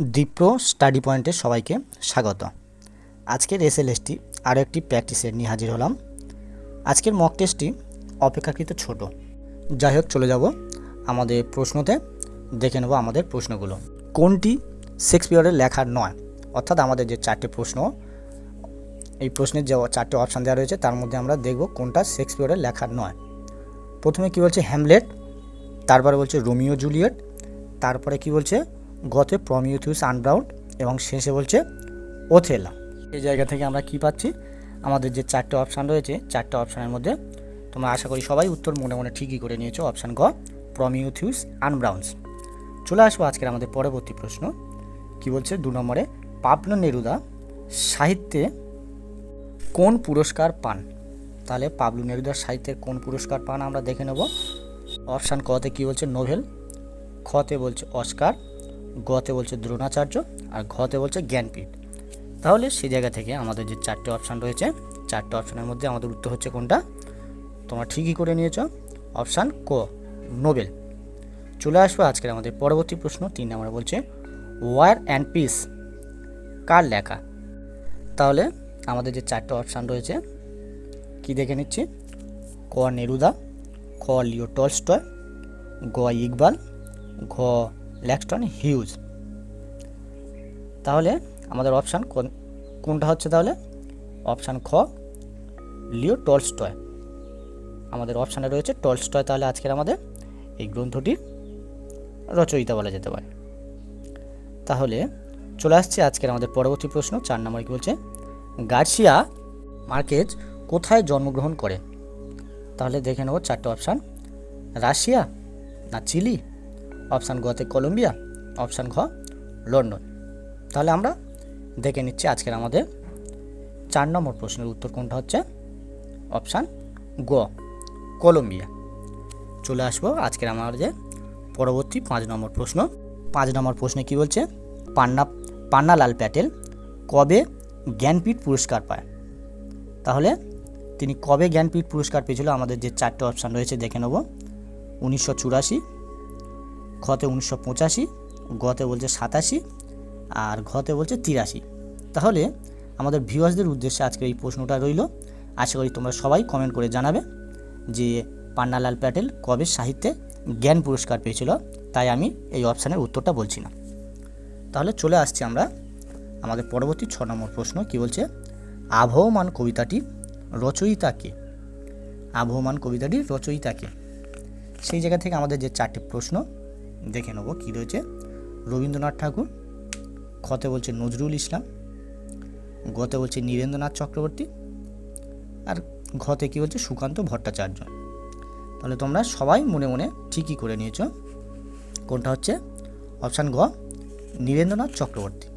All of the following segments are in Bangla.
দীপ্র স্টাডি পয়েন্টে সবাইকে স্বাগত। আজকের এসএলএসটি আরও একটি প্র্যাকটিসের নিয়ে হাজির হলাম। আজকের মক টেস্টটি অপেক্ষাকৃত ছোট। যাই হোক, চলে যাব আমাদের প্রশ্নতে। দেখে নেব আমাদের প্রশ্নগুলো। কোনটি শেক্সপিয়রের লেখার নয়? অর্থাৎ আমাদের যে চারটে প্রশ্ন, এই প্রশ্নের যে চারটে অপশান দেওয়া রয়েছে, তার মধ্যে আমরা দেখব কোনটা শেক্সপিয়রের লেখার নয়। প্রথমে কি বলছে হ্যামলেট তারপরে বলছে রোমিও জুলিয়েট তারপরে কি বলছে গতে প্রমিউথিউস আনব্রাউন্ড এবং শেষে বলছে ওথেলা। এই জায়গা থেকে আমরা কি পাচ্ছি? আমাদের যে চারটে অপশান রয়েছে, চারটে অপশানের মধ্যে তোমরা আশা করি সবাই উত্তর মনে মনে ঠিকই করে নিয়েছো, অপশান গ, প্রমিউথিউস আনব্রাউন্স চলে আসব আজকের আমাদের পরবর্তী প্রশ্ন, কি বলছে? দু নম্বরে, পাবলো নেরুদা সাহিত্যে কোন পুরস্কার পান? তাহলে পাবলু নেরুদার সাহিত্যের কোন পুরস্কার পান আমরা দেখে নেব। অপশান কতে কি বলছে? নোভেল খতে বলছে অস্কার গতে বলছে দ্রোণাচার্য আর ঘতে বলছে জ্ঞানপীঠ। তাহলে সেই জায়গা থেকে আমাদের যে চারটে অপশান রয়েছে, চারটে অপশানের মধ্যে আমাদের উত্তর হচ্ছে কোনটা? তোমরা ঠিকই করে নিয়েছ। অপশান ক, নোবেল। চলে আসব আজকের আমাদের পরবর্তী প্রশ্ন। তিন নম্বরে বলছে ওয়ার অ্যান্ড পিস কার লেখা? তাহলে আমাদের যে চারটে অপশান রয়েছে, কি দেখে নিচ্ছি? ক, নেরুদা, খ, লিও টলস্টয়, গ, ইকবাল, ঘ ল্যাক্সটন হিউজ তাহলে আমাদের অপশান কোনটা হচ্ছে তাহলে? অপশান খ, লিও টলস্টয়। আমাদের অপশানে রয়েছে টলস্টয় তাহলে আজকের আমাদের এই গ্রন্থটির রচয়িতা বলা যেতে পারে। তাহলে চলে আসছে আজকের আমাদের পরবর্তী প্রশ্ন, চার নম্বর কী বলছে? গার্সিয়া মার্কেজ কোথায় জন্মগ্রহণ করে? তাহলে দেখে নেব চারটে অপশান রাশিয়া না চিলি? অপশান গতে কলম্বিয়া, অপশান ঘ লন্ডন। তাহলে আমরা দেখে নিচ্ছি আজকের আমাদের চার নম্বর প্রশ্নের উত্তর কোনটা হচ্ছে? অপশান গ, কলম্বিয়া। চলে আসব আজকের আমাদের পরবর্তী পাঁচ নম্বর প্রশ্ন। পাঁচ নম্বর প্রশ্নে কি বলছে? পান্না, পান্নালাল প্যাটেল কবে জ্ঞানপীঠ পুরস্কার পায়? তাহলে তিনি কবে জ্ঞানপীঠ পুরস্কার পেয়েছিল? আমাদের যে চারটে অপশান রয়েছে দেখে নেব। উনিশশো চুরাশি খতে উনিশশো পঁচাশি, গতে বলছে সাতাশি আর ঘতে বলছে তিরাশি। তাহলে আমাদের ভিউয়ার্সদের উদ্দেশ্যে আজকের এই প্রশ্নটা রইল। আশা করি তোমরা সবাই কমেন্ট করে জানাবে যে পান্নালাল প্যাটেল কবে সাহিত্যে জ্ঞান পুরস্কার পেয়েছিল, তাই আমি এই অপশানের উত্তরটা বলছি না। তাহলে চলে আসছি আমরা আমাদের পরবর্তী ছ নম্বর প্রশ্ন, কি বলছে? আবহমান কবিতাটি রচয়িতাকে আবহমান কবিতাটির রচয়িতাকে সেই জায়গা থেকে আমাদের যে চারটি প্রশ্ন দেখে নেব কী রয়েছে। রবীন্দ্রনাথ ঠাকুর খতে বলছে নজরুল ইসলাম, গতে বলছে নীরেন্দ্রনাথ চক্রবর্তী, আর ঘতে কী বলছে সুকান্ত ভট্টাচার্য। তাহলে তোমরা সবাই মনে মনে ঠিকই করে নিয়েছ। কোনটা হচ্ছে? অপশান গ, নীরেন্দ্রনাথ চক্রবর্তী।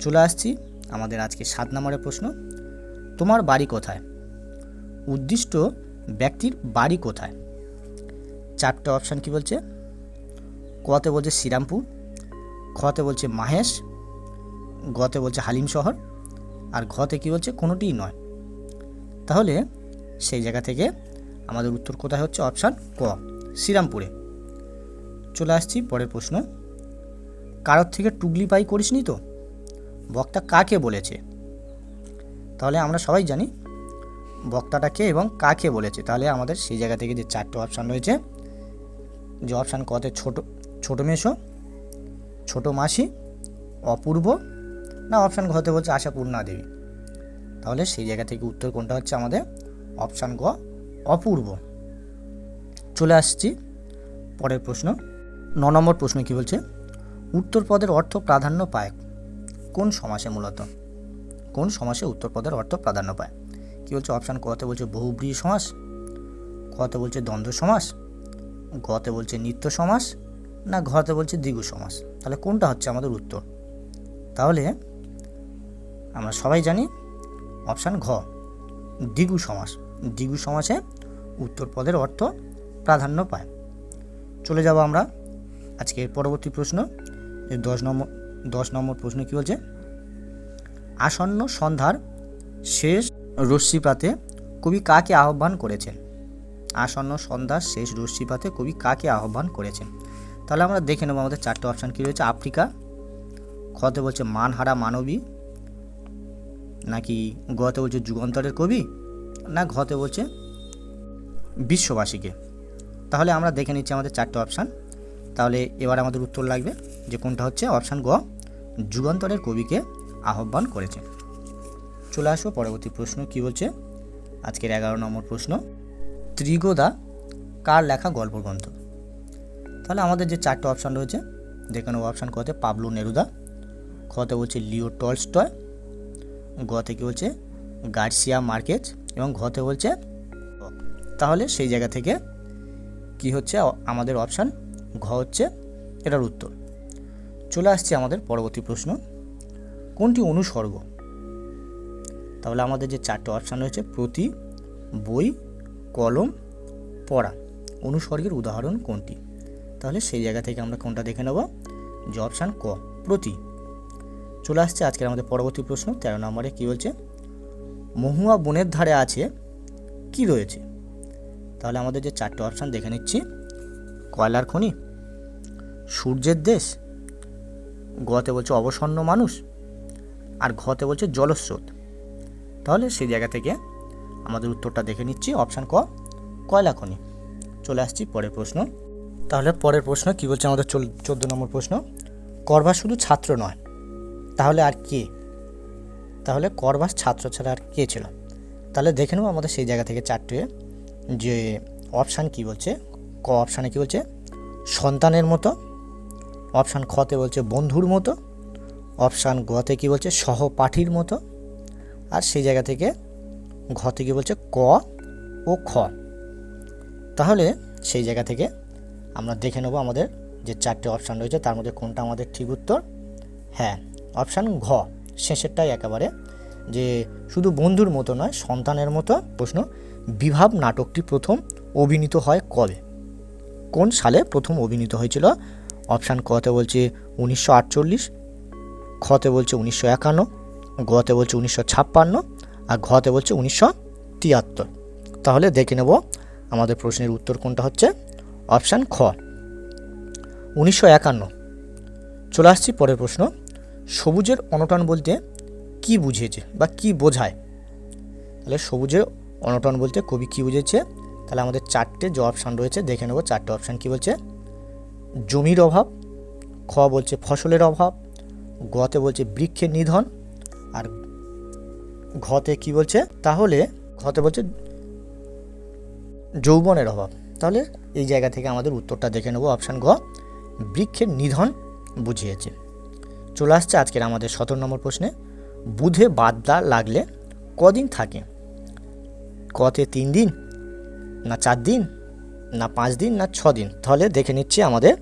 চলে আসছি আমাদের আজকে সাত নম্বরের প্রশ্ন। তোমার বাড়ি কোথায়? উদ্দিষ্ট ব্যক্তির বাড়ি কোথায়? চারটে অপশান কি বলছে? কতে বলছে শ্রীরামপুর খতে বলছে মাহেশ গতে বলছে হালিম শহর আর ঘতে কি বলছে কোনোটিই নয়। তাহলে সেই জায়গা থেকে আমাদের উত্তর কোথায় হচ্ছে? অপশান ক, শ্রীরামপুরে। চলে আসছি পরের প্রশ্ন। কারোর থেকে টুগলি পাই করিসনি তো? বক্তা কাকে বলেছে? তাহলে আমরা সবাই জানি বক্তাটা কে এবং কাকে বলেছে। তাহলে আমাদের সেই জায়গা থেকে যে চারটে অপশান রয়েছে, যে অপশান কতে ছোট ছোটো মেশো, ছোটো মাসি, অপূর্ব, না অপশান ঘতে বলছে আশাপূর্ণা দেবী। তাহলে সেই জায়গা থেকে উত্তর কোনটা হচ্ছে আমাদের? অপশান গ অপূর্ব। চলে আসছি পরের প্রশ্ন। ন নম্বর প্রশ্ন কি বলছে? উত্তর পদের অর্থ প্রাধান্য পায় কোন সমাসে মূলত? কোন সমাসে উত্তর পদের অর্থ প্রাধান্য পায়? কি বলছে? অপশান কতে বলছে বহুব্রী সমাস কতে বলছে দ্বন্দ্ব সমাস গতে বলছে নিত্য সমাস না ঘতে বলছে দ্বিগু সমাস। তাহলে কোনটা হচ্ছে আমাদের উত্তর? তাহলে আমরা সবাই জানি অপশান ঘ, দ্বিগু সমাস। দ্বিগু সমাসে উত্তর পদের অর্থ প্রাধান্য পায়। চলে যাব আমরা আজকে পরবর্তী প্রশ্ন। দশ নম্বর দশ নম্বর প্রশ্ন কী বলছে? আসন্ন সন্ধ্যার শেষ রশ্মিপাতে কবি কাকে আহ্বান করেছেন? আসন্ন সন্ধ্যার শেষ রশ্মিপাতে কবি কাকে আহ্বান করেছেন? তাহলে আমরা দেখে নেব আমাদের চারটে অপশান কী রয়েছে। আফ্রিকা খতে বলছে মানহারা মানবী, নাকি গতে বলছে যুগান্তরের কবি, না ঘতে বলছে বিশ্ববাসীকে। তাহলে আমরা দেখে নিচ্ছি আমাদের চারটে অপশান তাহলে এবার আমাদের উত্তর লাগবে যে কোনটা হচ্ছে অপশান গ, যুগান্তরের কবিকে আহ্বান করেছে। চলে আসব পরবর্তী প্রশ্ন, কি বলছে? আজকের এগারো নম্বর প্রশ্ন, ত্রিগোদা কার লেখা গল্প গ্রন্থ তাহলে আমাদের যে চারটে অপশান রয়েছে, দেখে নেব অপশান কতে পাবলো নেরুদা খতে বলছে লিও টলস্টয়, গতে কি বলছে গার্সিয়া মার্কেজ এবং ঘতে বলছে তাহলে সেই জায়গা থেকে কি হচ্ছে আমাদের অপশান ঘ হচ্ছে এটার উত্তর। চলে আসছে আমাদের পরবর্তী প্রশ্ন, কোনটি অনুসর্গ? তাহলে আমাদের যে চারটে অপশান রয়েছে, প্রতি, বই, কলম, পড়া, অনুসর্গের উদাহরণ কোনটি? তাহলে সেই জায়গা থেকে আমরা কোনটা দেখে নেব? যে অপশান ক, প্রতি। চলে আসছে আজকের আমাদের পরবর্তী প্রশ্ন, তেরো নম্বরে কী বলছে? মহুয়া বনের ধারে আছে, কি রয়েছে? তাহলে আমাদের যে চারটে অপশান দেখে নিচ্ছি। কয়লার খনি, সূর্যের দেশ, গতে বলছে অবসন্ন মানুষ, আর ঘতে বলছে জলস্রোত। তাহলে সেই জায়গা থেকে আমাদের উত্তরটা দেখে নিচ্ছি, অপশান ক, কয়লা খনি। চলে আসছি পরের প্রশ্ন। তাহলে পরের প্রশ্ন, কি বলছে আমাদের চোদ্দ নম্বর প্রশ্ন? করবা শুধু ছাত্র নয়। তাহলে আর কে? তাহলে করবাস ছাত্র ছাড়া আর কে ছিল? তাহলে দেখে নেব আমাদের সেই জায়গা থেকে চারটে। যে অপশান কি বলছে? ক অপশানে কি বলছে? সন্তানের মতো। অপশান খতে বলছে বন্ধুর মতো। অপশান গতে কি বলছে? সহপাঠীর মতো। আর সেই জায়গা থেকে ঘতে কি বলছে? ক ও খ। তাহলে সেই জায়গা থেকে আমরা দেখে নেব আমাদের যে চারটে অপশান রয়েছে, তার মধ্যে কোনটা আমাদের ঠিক উত্তর? হ্যাঁ অপশান ঘ, শেষেরটাই একেবারে। যে শুধু বন্ধুর মতো নয়, সন্তানের মতো প্রশ্ন। বিভাব নাটকটি প্রথম অভিনীত হয় কবে? কোন সালে প্রথম অভিনীত হয়েছিল? অপশান কতে বলছে উনিশশো আটচল্লিশ খতে বলছে উনিশশো একান্ন গতে বলছে উনিশশো ছাপ্পান্ন, আর ঘতে বলছে উনিশশো তিয়াত্তর। তাহলে দেখে নেব আমাদের প্রশ্নের উত্তর কোনটা হচ্ছে? অপশান খ। উনিশশো একান্ন। চলে আসছি পরের প্রশ্ন। সবুজের অনটন বলতে কি বুঝিয়েছে বা কি বোঝায়? তাহলে সবুজের অনটন বলতে কবি কি বুঝেছে তাহলে আমাদের চারটে যে অপশান রয়েছে, দেখে নেব চারটে অপশান কি বলছে। জমির অভাব, খ বলছে ফসলের অভাব, গতে বলছে বৃক্ষের নিধন, আর ঘতে কি বলছে? তাহলে ঘতে বলছে যৌবনের অভাব। তাহলে এই জায়গা থেকে আমাদের উত্তরটা দেখে নেব। অপশান ঘ, বৃক্ষের নিধন বুঝিয়েছে। চলে আসছে আজকের আমাদের সতেরো নম্বর প্রশ্নে। বুধে বাদলা লাগলে কদিন থাকে? কতে তিন দিন, না চার দিন, না পাঁচ দিন, না ছ দিন? তাহলে দেখে নিচ্ছি আমাদের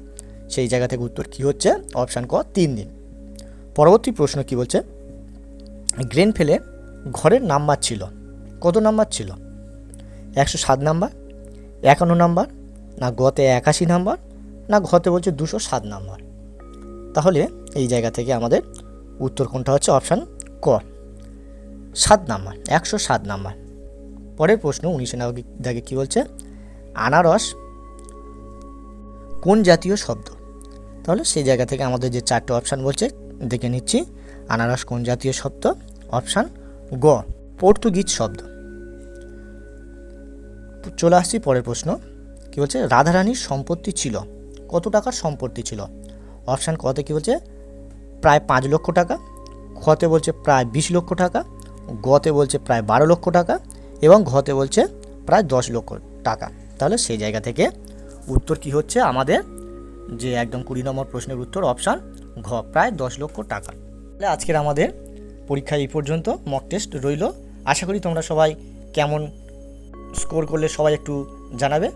সেই জায়গা থেকে উত্তর কি হচ্ছে। অপশান ক, তিন দিন। পরবর্তী প্রশ্ন কি বলছে? গ্রেন ফেলে ঘরের নাম্বার ছিল। কত নাম্বার ছিল? একশো সাত নাম্বার একান্ন নাম্বার, না গতে একাশি নাম্বার, না ঘতে বলছে দুশো সাত নাম্বার। তাহলে এই জায়গা থেকে আমাদের উত্তর কোনটা হচ্ছে? অপশান ক। সাত নাম্বার, একশো সাত নাম্বার। পরের প্রশ্ন, উনিশে দাগে কী বলছে? আনারস কোন জাতীয় শব্দ? তাহলে সেই জায়গা থেকে আমাদের যে চারটে অপশান বলছে, দেখে নিচ্ছি। আনারস কোন জাতীয় শব্দ? অপশান গ, পর্তুগিজ শব্দ। চলে আসছি পরের প্রশ্ন। কী বলছে? রাধারানীর সম্পত্তি ছিল। কত টাকার সম্পত্তি ছিল? অপশান কতে কী বলছে? প্রায় পাঁচ লক্ষ টাকা। খতে বলছে প্রায় বিশ লক্ষ টাকা। গতে বলছে প্রায় বারো লক্ষ টাকা এবং ঘতে বলছে প্রায় দশ লক্ষ টাকা। তাহলে সেই জায়গা থেকে উত্তর কি হচ্ছে আমাদের? যে একদম কুড়ি নম্বর প্রশ্নের উত্তর, অপশান ঘ, প্রায় দশ লক্ষ টাকা। তাহলে আজকের আমাদের পরীক্ষা এই পর্যন্ত। মক টেস্ট রইল। আশা করি তোমরা সবাই কেমন স্কোর করলে সবাই একটু জানাবে।